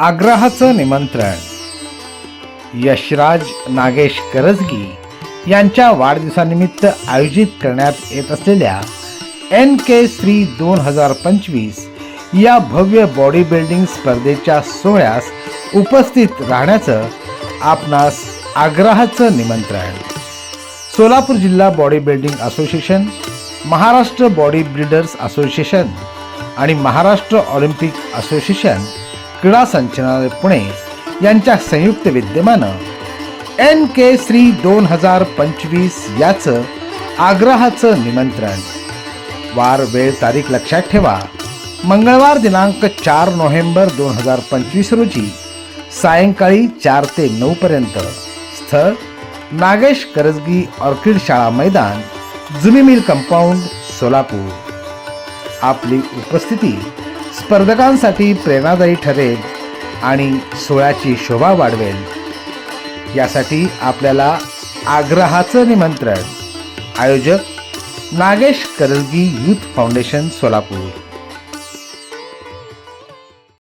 आग्रहाचं निमंत्रण. यशराज नागेश करजगी यांच्या वाढदिवसानिमित्त आयोजित करण्यात येत असलेल्या एन के श्री दोन हजार पंचवीस या भव्य बॉडी बिल्डिंग स्पर्धेच्या सोहळ्यास उपस्थित राहण्याचं आपणास आग्रहाचं निमंत्रण. सोलापूर जिल्हा body building association Maharashtra body builders association आणि महाराष्ट्र ऑलिम्पिक असोसिएशन क्रीडा संचालनालय पुणे यांच्या संयुक्त विद्यमानं एन के श्री दोन हजार पंचवीस याचं आग्रहाचं निमंत्रण. वार वेळ तारीख लक्षात ठेवा. मंगळवार दिनांक चार नोव्हेंबर दोन हजार पंचवीस रोजी सायंकाळी चार ते नऊ पर्यंत स्थळ नागेश करजगी ऑर्किड शाळा मैदान जुनी मिल कंपाऊंड सोलापूर. आपली उपस्थिती स्पर्धकांसाठी प्रेरणादायी ठरेल आणि सोहळ्याची शोभा वाढवेल. यासाठी आपल्याला आग्रहाचं निमंत्रण. आयोजक नागेश करलगी यूथ फाउंडेशन सोलापूर.